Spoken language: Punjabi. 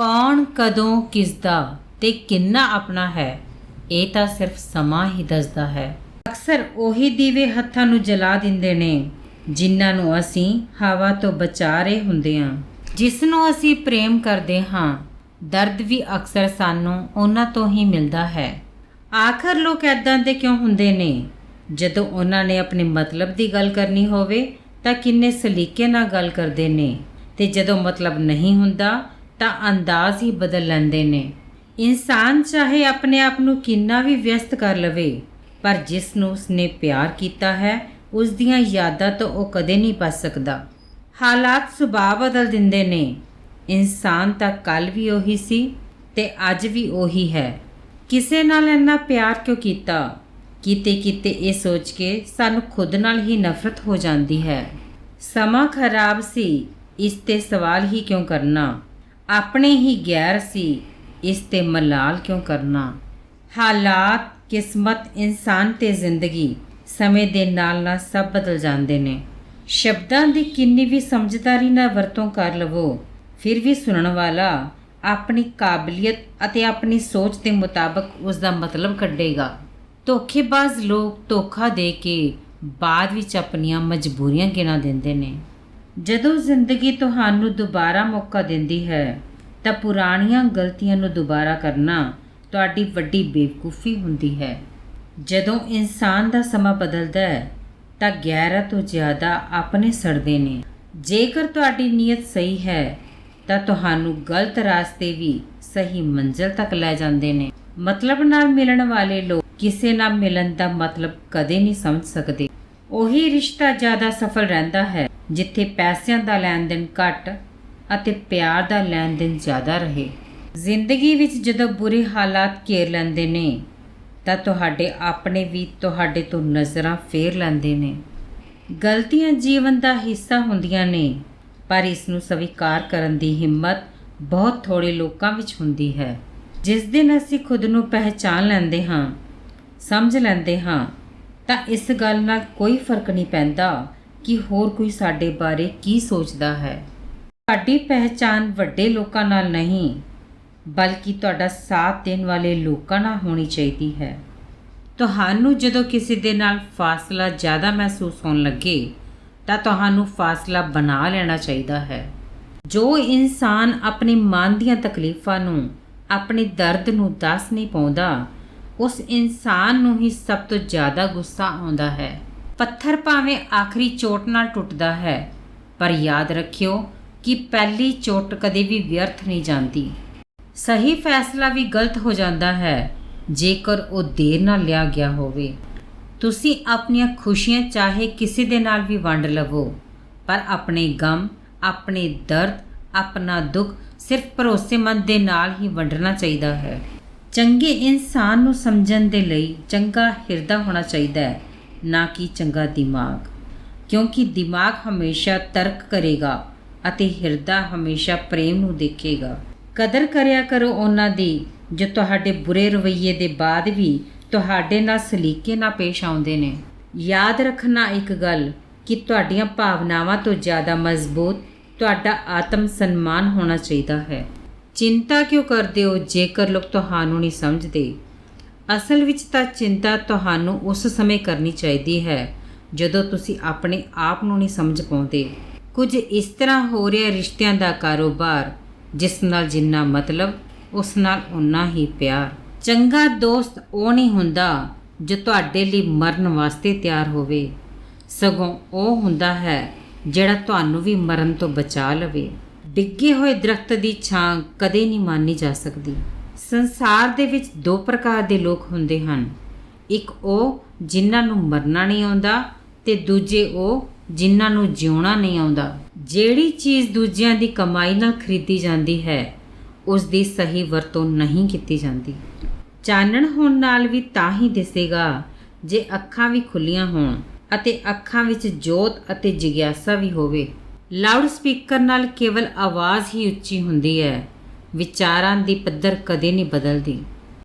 ਕੌਣ ਕਦੋਂ ਕਿਸ ਦਾ ਤੇ ਕਿੰਨਾ ਆਪਣਾ ਹੈ, ਇਹ ਤਾਂ ਸਿਰਫ ਸਮਾਂ ਹੀ ਦੱਸਦਾ ਹੈ। ਅਕਸਰ ਉਹੀ ਦੀਵੇ ਹੱਥਾਂ ਨੂੰ ਜਲਾ ਦਿੰਦੇ ਨੇ, ਜਿਨ੍ਹਾਂ ਨੂੰ ਅਸੀਂ ਹਵਾ ਤੋਂ ਬਚਾ ਰਹੇ ਹੁੰਦੇ ਹਾਂ। ਜਿਸ ਨੂੰ ਅਸੀਂ ਪ੍ਰੇਮ ਕਰਦੇ ਹਾਂ, ਦਰਦ ਵੀ ਅਕਸਰ ਸਾਨੂੰ ਉਹਨਾਂ ਤੋਂ ਹੀ ਮਿਲਦਾ ਹੈ। ਆਖਰ ਲੋਕ ਐਦਾਂ ਦੇ ਕਿਉਂ ਹੁੰਦੇ ਨੇ? ਜਦੋਂ ਉਹਨਾਂ ਨੇ ਆਪਣੇ ਮਤਲਬ ਦੀ ਗੱਲ ਕਰਨੀ ਹੋਵੇ, ਤਾਂ ਕਿੰਨੇ ਸਲੀਕੇ ਨਾਲ ਗੱਲ ਕਰਦੇ ਨੇ। ਤੇ ਜਦੋਂ ਮਤਲਬ ਨਹੀਂ ਹੁੰਦਾ ਤਾਂ ਅੰਦਾਜ਼ ਹੀ ਬਦਲ ਲੈਂਦੇ ਨੇ। ਇਨਸਾਨ ਚਾਹੇ ਆਪਣੇ ਆਪ ਨੂੰ ਕਿੰਨਾ ਵੀ ਵਿਅਸਤ ਕਰ ਲਵੇ, ਪਰ ਜਿਸ ਨੂੰ ਉਸਨੇ ਪਿਆਰ ਕੀਤਾ ਹੈ ਉਸ ਦੀਆਂ ਯਾਦਾਂ ਤੋਂ ਉਹ ਕਦੇ ਨਹੀਂ ਬਚ ਸਕਦਾ। ਹਾਲਾਤ ਸੁਭਾਅ ਬਦਲ ਦਿੰਦੇ ਨੇ। ਇਨਸਾਨ ਤਾਂ ਕੱਲ ਵੀ ਉਹੀ ਸੀ ਤੇ ਅੱਜ ਵੀ ਉਹੀ ਹੈ। ਕਿਸੇ ਨਾਲ ਇੰਨਾ ਪਿਆਰ ਕਿਉਂ ਕੀਤਾ? ਕਿਤੇ ਕਿਤੇ ਇਹ ਸੋਚ ਕੇ ਸਾਨੂੰ ਖੁਦ ਨਾਲ ਹੀ ਨਫ਼ਰਤ ਹੋ ਜਾਂਦੀ ਹੈ। ਸਮਾਂ ਖਰਾਬ ਸੀ, ਇਸ ਤੇ ਸਵਾਲ ਹੀ ਕਿਉਂ ਕਰਨਾ? ਆਪਣੇ ਹੀ ਗੈਰ ਸੀ, ਇਸ ਤੇ ਮਲਾਲ ਕਿਉਂ ਕਰਨਾ? ਹਾਲਾਤ, ਕਿਸਮਤ, ਇਨਸਾਨ ਤੇ ਜ਼ਿੰਦਗੀ ਸਮੇਂ ਦੇ ਨਾਲ ਨਾਲ ਸਭ ਬਦਲ ਜਾਂਦੇ ਨੇ। ਸ਼ਬਦਾਂ ਦੀ ਕਿੰਨੀ ਵੀ ਸਮਝਦਾਰੀ ਨਾਲ ਵਰਤੋਂ ਕਰ ਲਵੋ, ਫਿਰ ਵੀ ਸੁਣਨ ਵਾਲਾ ਆਪਣੀ ਕਾਬਲੀਅਤ ਅਤੇ ਆਪਣੀ ਸੋਚ ਦੇ ਮੁਤਾਬਕ ਉਸ ਦਾ ਮਤਲਬ ਕੱਢੇਗਾ। ਧੋਖੇਬਾਜ਼ ਲੋਕ ਧੋਖਾ ਦੇ ਕੇ ਬਾਅਦ ਵਿੱਚ ਆਪਣੀਆਂ ਮਜਬੂਰੀਆਂ ਗਿਣਾ ਦਿੰਦੇ ਨੇ। ਜਦੋਂ ਜ਼ਿੰਦਗੀ ਤੁਹਾਨੂੰ ਦੁਬਾਰਾ ਮੌਕਾ ਦਿੰਦੀ ਹੈ ਤਾਂ ਪੁਰਾਣੀਆਂ ਗਲਤੀਆਂ ਨੂੰ ਦੁਬਾਰਾ ਕਰਨਾ ਤੁਹਾਡੀ ਵੱਡੀ ਬੇਵਕੂਫੀ ਹੁੰਦੀ ਹੈ। ਜਦੋਂ ਇਨਸਾਨ ਦਾ ਸਮਾਂ ਬਦਲਦਾ ਹੈ, ਤਾਂ ਗੈਰਤ ਤੋਂ ਜ਼ਿਆਦਾ ਆਪਣੇ ਸੜਦੇ ਨੇ। ਜੇਕਰ ਤੁਹਾਡੀ ਨੀਅਤ ਸਹੀ ਹੈ, ਤਾਂ ਤੁਹਾਨੂੰ ਗਲਤ ਰਾਸਤੇ ਵੀ ਸਹੀ ਮੰਜ਼ਿਲ ਤੱਕ ਲੈ ਜਾਂਦੇ ਨੇ। ਮਤਲਬ ਨਾਲ ਮਿਲਣ ਵਾਲੇ ਲੋਕ ਕਿਸੇ ਨਾਲ ਮਿਲਣ ਦਾ ਮਤਲਬ ਕਦੇ ਨਹੀਂ ਸਮਝ ਸਕਦੇ। ਉਹੀ ਰਿਸ਼ਤਾ ਜ਼ਿਆਦਾ ਸਫਲ ਰਹਿੰਦਾ ਹੈ, ਜਿੱਥੇ ਪੈਸਿਆਂ ਦਾ ਲੈਣ ਦੇਣ ਘੱਟ ਅਤੇ ਪਿਆਰ ਦਾ ਲੈਣ ਦੇਣ ਜ਼ਿਆਦਾ ਰਹੇ। ਜ਼ਿੰਦਗੀ ਵਿੱਚ ਜਦੋਂ ਬੁਰੇ ਹਾਲਾਤ ਘੇਰ ਲੈਂਦੇ ਨੇ, ਤਾਂ ਤੁਹਾਡੇ ਆਪਣੇ ਵੀ ਤੁਹਾਡੇ ਤੋਂ ਨਜ਼ਰਾਂ ਫੇਰ ਲੈਂਦੇ ਨੇ। ਗਲਤੀਆਂ ਜੀਵਨ ਦਾ ਹਿੱਸਾ ਹੁੰਦੀਆਂ ਨੇ, ਪਰ ਇਸ ਨੂੰ ਸਵੀਕਾਰ ਕਰਨ ਦੀ ਹਿੰਮਤ ਬਹੁਤ ਥੋੜੇ ਲੋਕਾਂ ਵਿੱਚ ਹੁੰਦੀ ਹੈ। ਜਿਸ ਦਿਨ ਅਸੀਂ ਖੁਦ ਨੂੰ ਪਹਿਚਾਨ ਲੈਂਦੇ ਹਾਂ, ਸਮਝ ਲੈਂਦੇ ਹਾਂ, ਤਾਂ ਇਸ ਗੱਲ ਨਾਲ ਕੋਈ ਫ਼ਰਕ ਨਹੀਂ ਪੈਂਦਾ ਕਿ ਹੋਰ ਕੋਈ ਸਾਡੇ ਬਾਰੇ ਕੀ ਸੋਚਦਾ ਹੈ। ਤੁਹਾਡੀ ਪਹਿਚਾਨ ਵੱਡੇ ਲੋਕਾਂ ਨਾਲ ਨਹੀਂ, ਬਲਕਿ ਤੁਹਾਡਾ ਸਾਥ ਦੇਣ ਵਾਲੇ ਲੋਕਾਂ ਨਾਲ ਹੋਣੀ ਚਾਹੀਦੀ ਹੈ। ਤੁਹਾਨੂੰ ਜਦੋਂ ਕਿਸੇ ਦੇ ਨਾਲ ਫਾਸਲਾ ਜ਼ਿਆਦਾ ਮਹਿਸੂਸ ਹੋਣ ਲੱਗੇ, ਤਾਂ ਤੁਹਾਨੂੰ ਫਾਸਲਾ ਬਣਾ ਲੈਣਾ ਚਾਹੀਦਾ ਹੈ। ਜੋ ਇਨਸਾਨ ਆਪਣੇ ਮਨ ਦੀਆਂ ਤਕਲੀਫਾਂ ਨੂੰ, ਆਪਣੇ ਦਰਦ ਨੂੰ ਦੱਸ ਨਹੀਂ ਪਾਉਂਦਾ, ਉਸ ਇਨਸਾਨ ਨੂੰ ਹੀ ਸਭ ਤੋਂ ਜ਼ਿਆਦਾ ਗੁੱਸਾ ਆਉਂਦਾ ਹੈ। ਪੱਥਰ ਭਾਵੇਂ ਆਖਰੀ ਚੋਟ ਨਾਲ ਟੁੱਟਦਾ ਹੈ, ਪਰ ਯਾਦ ਰੱਖਿਓ ਕਿ ਪਹਿਲੀ ਚੋਟ ਕਦੇ ਵੀ ਵਿਅਰਥ ਨਹੀਂ ਜਾਂਦੀ। ਸਹੀ ਫੈਸਲਾ ਵੀ ਗਲਤ ਹੋ ਜਾਂਦਾ ਹੈ, ਜੇਕਰ ਉਹ ਦੇਰ ਨਾਲ ਲਿਆ ਗਿਆ ਹੋਵੇ। ਤੁਸੀਂ ਆਪਣੀਆਂ ਖੁਸ਼ੀਆਂ ਚਾਹੇ ਕਿਸੇ ਦੇ ਨਾਲ ਵੀ ਵੰਡ ਲਵੋ, ਪਰ ਆਪਣੇ ਗਮ, ਆਪਣੇ ਦਰਦ, ਆਪਣਾ ਦੁੱਖ ਸਿਰਫ ਭਰੋਸੇਮੰਦ ਦੇ ਨਾਲ ਹੀ ਵੰਡਣਾ ਚਾਹੀਦਾ ਹੈ। ਚੰਗੇ ਇਨਸਾਨ ਨੂੰ ਸਮਝਣ ਦੇ ਲਈ ਚੰਗਾ ਹਿਰਦਾ ਹੋਣਾ ਚਾਹੀਦਾ ਹੈ, ਨਾ ਕਿ ਚੰਗਾ ਦਿਮਾਗ। ਕਿਉਂਕਿ ਦਿਮਾਗ ਹਮੇਸ਼ਾ ਤਰਕ ਕਰੇਗਾ। ਅਤੇ ਹਿਰਦਾ ਹਮੇਸ਼ਾ ਪ੍ਰੇਮ ਨੂੰ ਦੇਖੇਗਾ। ਕਦਰ ਕਰਿਆ ਕਰੋ ਉਹਨਾਂ ਦੀ, ਜੋ ਤੁਹਾਡੇ ਬੁਰੇ ਰਵੱਈਏ ਦੇ ਬਾਅਦ ਵੀ ਤੁਹਾਡੇ ਨਾਲ ਸਲੀਕੇ ਨਾਲ ਪੇਸ਼ ਆਉਂਦੇ ਨੇ। ਯਾਦ ਰੱਖਣਾ ਇੱਕ ਗੱਲ ਕਿ ਤੁਹਾਡੀਆਂ ਭਾਵਨਾਵਾਂ ਤੋਂ ਜ਼ਿਆਦਾ ਮਜ਼ਬੂਤ ਤੁਹਾਡਾ ਆਤਮ ਸਨਮਾਨ ਹੋਣਾ ਚਾਹੀਦਾ ਹੈ। ਚਿੰਤਾ ਕਿਉਂ ਕਰਦੇ ਹੋ ਜੇਕਰ ਲੋਕ ਤੁਹਾਨੂੰ ਨਹੀਂ ਸਮਝਦੇ? ਅਸਲ ਵਿੱਚ ਤਾਂ ਚਿੰਤਾ ਤੁਹਾਨੂੰ ਉਸ ਸਮੇਂ ਕਰਨੀ ਚਾਹੀਦੀ ਹੈ ਜਦੋਂ ਤੁਸੀਂ ਆਪਣੇ ਆਪ ਨੂੰ ਨਹੀਂ ਸਮਝ ਪਾਉਂਦੇ। ਕੁਝ ਇਸ ਤਰ੍ਹਾਂ ਹੋ ਰਿਹਾ ਰਿਸ਼ਤਿਆਂ ਦਾ ਕਾਰੋਬਾਰ, ਜਿਸ ਨਾਲ ਜਿੰਨਾ ਮਤਲਬ, ਉਸ ਨਾਲ ਉਨਾ ਹੀ ਪਿਆਰ। ਚੰਗਾ ਦੋਸਤ ਉਹ ਨਹੀਂ ਹੁੰਦਾ ਜੋ ਤੁਹਾਡੇ ਲਈ ਮਰਨ ਵਾਸਤੇ ਤਿਆਰ ਹੋਵੇ। ਸਗੋਂ ਉਹ ਹੁੰਦਾ ਹੈ ਜਿਹੜਾ ਤੁਹਾਨੂੰ ਵੀ ਮਰਨ ਤੋਂ ਬਚਾ ਲਵੇ। ਡਿੱਗੇ ਹੋਏ ਦਰਖਤ ਦੀ ਛਾਂ ਕਦੇ ਨਹੀਂ ਮਾਨੀ ਜਾ ਸਕਦੀ। ਸੰਸਾਰ ਦੇ ਵਿੱਚ ਦੋ ਪ੍ਰਕਾਰ ਦੇ ਲੋਕ ਹੁੰਦੇ ਹਨ। ਇੱਕ ਉਹ ਜਿਨ੍ਹਾਂ ਨੂੰ ਮਰਨਾ ਨਹੀਂ ਆਉਂਦਾ ਤੇ ਦੂਜੇ ਉਹ ਜਿਨ੍ਹਾਂ ਨੂੰ ਜਿਉਣਾ ਨਹੀਂ ਆਉਂਦਾ। ਜਿਹੜੀ ਚੀਜ਼ ਦੂਜਿਆਂ ਦੀ ਕਮਾਈ ਨਾਲ ਖਰੀਦੀ ਜਾਂਦੀ ਹੈ, ਉਸ ਦੀ ਸਹੀ ਵਰਤੋਂ ਨਹੀਂ ਕੀਤੀ ਜਾਂਦੀ। ਚਾਨਣ ਹੋਣ ਨਾਲ ਵੀ ਤਾਂ ਹੀ ਦਿਸੇਗਾ ਜੇ ਅੱਖਾਂ ਵੀ ਖੁੱਲੀਆਂ ਹੋਣ ਅਤੇ ਅੱਖਾਂ ਵਿੱਚ ਜੋਤ ਅਤੇ ਜਿਗਿਆਸਾ ਵੀ ਹੋਵੇ। ਲਾਊਡ ਸਪੀਕਰ ਨਾਲ ਕੇਵਲ ਆਵਾਜ਼ ਹੀ ਉੱਚੀ ਹੁੰਦੀ ਹੈ। ਵਿਚਾਰਾਂ ਦੀ ਪੱਧਰ ਕਦੇ ਨਹੀਂ ਬਦਲਦੀ।